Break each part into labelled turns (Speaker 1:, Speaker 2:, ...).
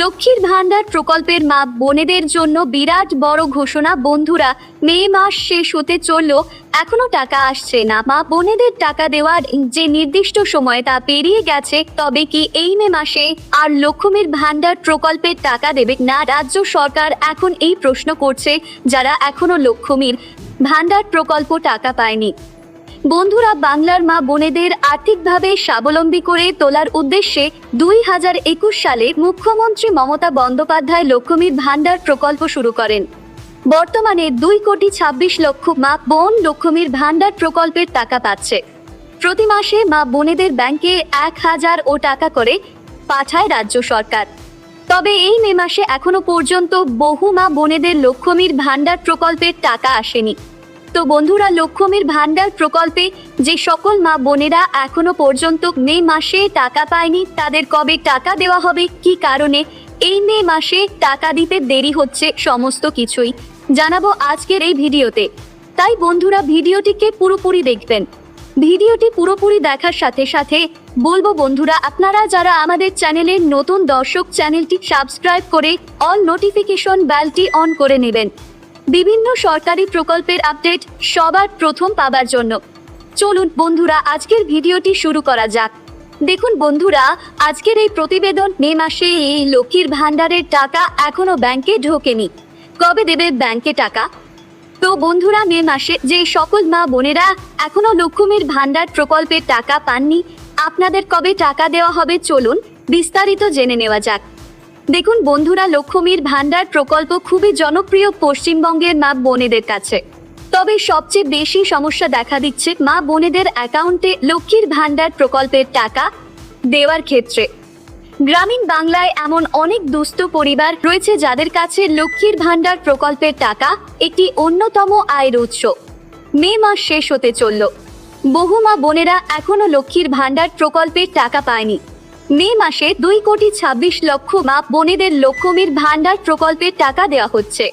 Speaker 1: লক্ষ্মীর ভাণ্ডার প্রকল্পের মা বোনেদের জন্য বিরাট বড় ঘোষণা। বন্ধুরা, মে মাস শেষ হতে চলল। এখনও টাকা আসছে না। মা বোনেদের টাকা দেওয়ার যে নির্দিষ্ট সময় তা পেরিয়ে গেছে, তবে কি এই মে মাসে আর লক্ষ্মীর ভাণ্ডার প্রকল্পের টাকা দেবে না? রাজ্য সরকার এখন এই প্রশ্ন করছে, যারা এখনও লক্ষ্মীর ভাণ্ডার প্রকল্প টাকা পায়নি। বন্ধুরা, বাংলার মা বোনেদের আর্থিকভাবে স্বাবলম্বী করে তোলার উদ্দেশ্যে দুই হাজার একুশ সালে মুখ্যমন্ত্রী মমতা বন্দ্যোপাধ্যায় লক্ষ্মীর ভাণ্ডার প্রকল্প শুরু করেন। বর্তমানে দুই কোটি ছাব্বিশ লক্ষ মা বোন লক্ষ্মীর ভাণ্ডার প্রকল্পের টাকা পাচ্ছে। প্রতি মাসে মা বোনেদের ব্যাংকে এক হাজার ও টাকা করে পাঠায় রাজ্য সরকার। তবে এই মে মাসে এখনও পর্যন্ত বহু মা বোনেদের লক্ষ্মীর ভাণ্ডার প্রকল্পের টাকা আসেনি। তো বন্ধুরা লক্ষ্মীর ভাণ্ডার প্রকল্পে যে সকল মা বোনেরা এখনও পর্যন্ত মে মাসে টাকা পায়নি, তাদের কবে টাকা দেওয়া হবে, কি কারণে? এই মে মাসে টাকা দিতে দেরি হচ্ছে সমস্ত কিছুই। জানাব আজকের এই ভিডিওতে। তাই বন্ধুরা, ভিডিওটিকে পুরোপুরি দেখবেন। ভিডিওটি পুরোপুরি দেখার সাথে সাথে বলব বন্ধুরা, আপনারা যারা আমাদের চ্যানেলের নতুন দর্শক, চ্যানেলটি সাবস্ক্রাইব করে অল নোটিফিকেশন বেলটি অন করে নেবেন। বিভিন্ন সরকারি প্রকল্পের আপডেট সবার প্রথম পাবার জন্য। চলুন বন্ধুরা, আজকের ভিডিওটি শুরু করা যাক। দেখুন বন্ধুরা, আজকের এই প্রতিবেদন মে মাসে এই লক্ষ্মীর ভাণ্ডারের টাকা এখনও ব্যাংকে ঢোকেনি। কবে দেবে ব্যাংকে টাকা? তো বন্ধুরা, মে মাসে যে সকল মা বোনেরা এখনও লক্ষ্মীর ভাণ্ডার প্রকল্পের টাকা পাননি, আপনাদের কবে টাকা দেওয়া হবে চলুন বিস্তারিত জেনে নেওয়া যাক। দেখুন বন্ধুরা, লক্ষ্মীর ভান্ডার প্রকল্প খুবই জনপ্রিয় পশ্চিমবঙ্গের মা বোনেদের কাছে। তবে সবচেয়ে বেশি সমস্যা দেখা দিচ্ছে মা বোনেদের অ্যাকাউন্টে লক্ষ্মীর ভান্ডার প্রকল্পের টাকা দেওয়ার ক্ষেত্রে। গ্রামীণ বাংলায় এমন অনেক দুস্থ পরিবার রয়েছে যাদের কাছে লক্ষ্মীর ভান্ডার প্রকল্পের টাকা একটি অন্যতম আয়ের উৎস। মে মাস শেষ হতে চলল। বহু মা বোনেরা এখনও লক্ষ্মীর ভান্ডার প্রকল্পের টাকা পায়নি। মে মাসে দুই কোটি ছাব্বিশ লক্ষ মা বোনেদের লক্ষ্মীর ভাণ্ডার প্রকল্পের টাকা দেওয়া হচ্ছে।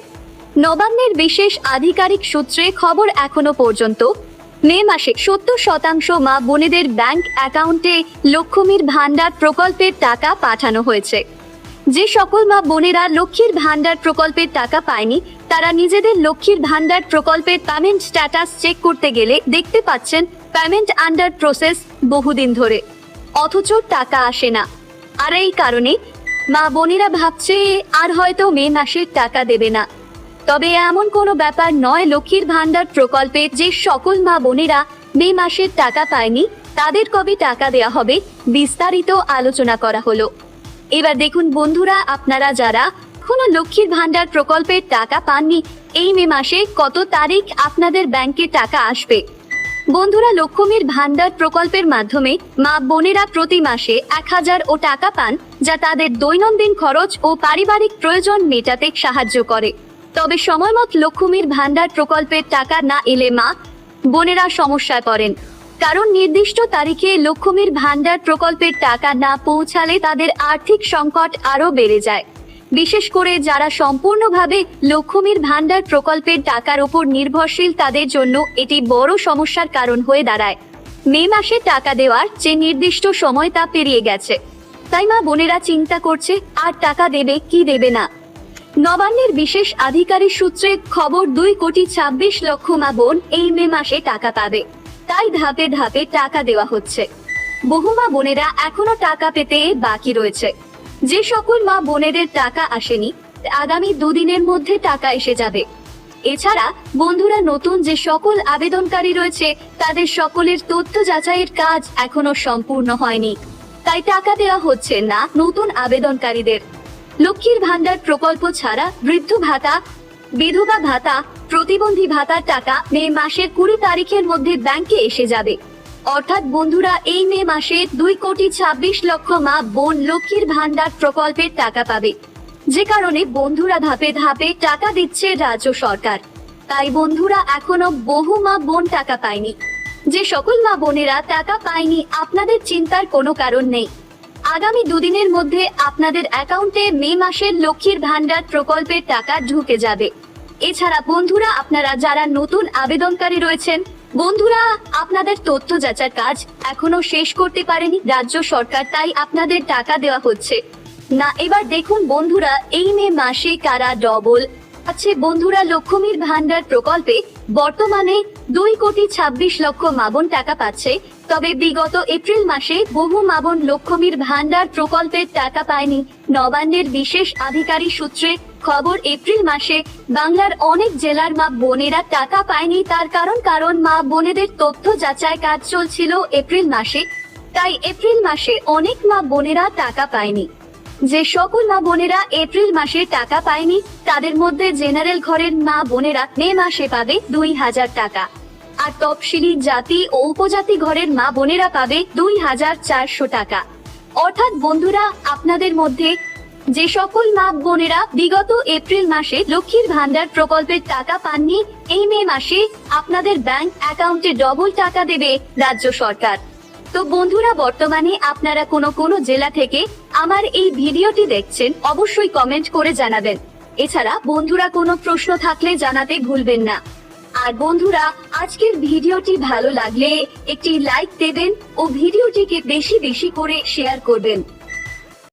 Speaker 1: নবান্নের বিশেষ আধিকারিক সূত্রে খবর এখনও পর্যন্ত মে মাসে সত্তর শতাংশ মা বোনেদের ব্যাংক অ্যাকাউন্টে লক্ষ্মীর ভাণ্ডার প্রকল্পের টাকা পাঠানো হয়েছে। যে সকল মা বোনেরা লক্ষ্মীর ভাণ্ডার প্রকল্পের টাকা পায়নি, তারা নিজেদের লক্ষ্মীর ভাণ্ডার প্রকল্পের পেমেন্ট স্ট্যাটাস চেক করতে গেলে দেখতে পাচ্ছেন পেমেন্ট আন্ডার প্রসেস বহুদিন ধরে। অথচ টাকা আসে না। আর এই কারণে মা বোনেরা ভাবছে আর হয়তো মে মাসের টাকা দেবে না। তবে এমন কোনো ব্যাপার নয় লক্ষ্মীর ভাণ্ডার প্রকল্পে যে সকল মা বোনেরা মে মাসের টাকা পায়নি, তাদের কবে টাকা দেয়া হবে বিস্তারিত আলোচনা করা হলো। এবার দেখুন বন্ধুরা, আপনারা যারা কোনো লক্ষ্মীর ভাণ্ডার প্রকল্পের টাকা পাননি, এই মে মাসে কত তারিখ আপনাদের ব্যাংকে টাকা আসবে? বন্ধুরা লক্ষ্মীর ভান্ডার প্রকল্পের মাধ্যমে মা বোনেরা প্রতি মাসে এক হাজার ও টাকা পান, যা তাদের দৈনন্দিন খরচ ও পারিবারিক প্রয়োজন মেটাতে সাহায্য করে। তবে সময়মত লক্ষ্মীর ভান্ডার প্রকল্পের টাকা না এলে মা বোনেরা সমস্যায় পড়েন। কারণ নির্দিষ্ট তারিখে লক্ষ্মীর ভান্ডার প্রকল্পের টাকা না পৌঁছালে তাদের আর্থিক সংকট আরও বেড়ে যায়। বিশেষ করে যারা সম্পূর্ণভাবে লক্ষ্মীর ভাণ্ডার প্রকল্পের টাকার উপর নির্ভরশীল, তাদের জন্য এটি বড় সমস্যার কারণ হয়ে দাঁড়ায়। মে মাসে টাকা দেওয়ার যে নির্দিষ্ট সময় তা পেরিয়ে গেছে। তাই মা বোনেরা চিন্তা করছে, আর টাকা দেবে কি দেবে না? নবান্নের বিশেষ আধিকারিক সূত্রে খবর, দুই কোটি ছাব্বিশ লক্ষ মা বোন এই মে মাসে টাকা পাবে। তাই ধাপে ধাপে টাকা দেওয়া হচ্ছে। বহু মা বোনেরা এখনও টাকা পেতে বাকি রয়েছে। যে সকল মা বোনেদের টাকা আসেনি, আগামী দুদিনের মধ্যে টাকা এসে যাবে। এছাড়া বন্ধুরা নতুন যে সকল আবেদনকারী রয়েছে, তাদের সকলের তথ্য যাচাইয়ের কাজ এখনও সম্পূর্ণ হয়নি। তাই টাকা দেওয়া হচ্ছে না নতুন আবেদনকারীদের। লক্ষ্মীর ভাণ্ডার প্রকল্প ছাড়া বৃদ্ধ ভাতা, বিধবা ভাতা, প্রতিবন্ধী ভাতার টাকা মে মাসের কুড়ি তারিখের মধ্যে ব্যাংকে এসে যাবে। অর্থাৎ বন্ধুরা, এই মে মাসে দুই কোটি ছাব্বিশ লক্ষ মা বোন লক্ষ্মীর ভাণ্ডার প্রকল্পের টাকা পাবে। যে কারণে বন্ধুরা ধাপে ধাপে টাকা দিচ্ছে রাজ্য সরকার। তাই বন্ধুরা, এখনও বহু মা বোন টাকা পায়নি। যে সকল মা বোনেরা টাকা পায়নি, আপনাদের চিন্তার কোনো কারণ নেই। আগামী দুদিনের মধ্যে আপনাদের অ্যাকাউন্টে মে মাসের লক্ষ্মীর ভান্ডার প্রকল্পের টাকা ঢুকে যাবে। এছাড়া বন্ধুরা, আপনারা যারা নতুন আবেদনকারী রয়েছেন বন্ধুরা, আপনাদের তথ্য যাচার কাজ এখনও শেষ করতে পারেনি রাজ্য সরকার, তাই আপনাদের টাকা দেওয়া হচ্ছে। না, এবার দেখুন বন্ধুরা, এই মে মাসে কারা ডবল আছে বন্ধুরা, লক্ষ্মীর ভান্ডার প্রকল্পে বর্তমানে দুই কোটি ছাব্বিশ লক্ষ মাবন টাকা পাচ্ছে। তবে বিগত এপ্রিল মাসে বহু মাবন লক্ষ্মীর ভান্ডার প্রকল্পের টাকা পায়নি। নবান্নের বিশেষ আধিকারিক সূত্রে খবর এপ্রিল মাসে, বাংলার অনেক জেলার মা বোনেরা টাকা পায়নি তার কারণ কারণ মা বোনেদের তথ্য যাচাই কাজ চলছিল এপ্রিল মাসে, তাই এপ্রিল মাসে অনেক মা বোনেরা টাকা পায়নি। যে সকল মা বোনেরা এপ্রিল মাসে টাকা পায়নি, তাদের মধ্যে জেনারেল ঘরের মা বোনেরা মে মাসে পাবে দুই হাজার টাকা। আর তফসিলি জাতি ও উপজাতি ঘরের মা বোনেরা পাবে দুই হাজার চারশো টাকা। অর্থাৎ বন্ধুরা, আপনাদের মধ্যে যে সকল মা বোনেরা বিগত এপ্রিল মাসে লক্ষ্মীর ভান্ডার প্রকল্পের টাকা পাননি, এই মে মাসে আপনাদের ব্যাংক অ্যাকাউন্টে ডবল টাকা দেবে রাজ্য সরকার। তো বন্ধুরা, বর্তমানে আপনারা কোনো কোনো জেলা থেকে আমার এই ভিডিওটি দেখছেন, অবশ্যই কমেন্ট করে জানাবেন। এছাড়া বন্ধুরা, কোনো প্রশ্ন থাকলে জানাতে ভুলবেন না। আর বন্ধুরা, আজকের ভিডিওটি ভালো লাগলে একটি লাইক দেবেন ও ভিডিওটিকে বেশি বেশি করে শেয়ার করবেন।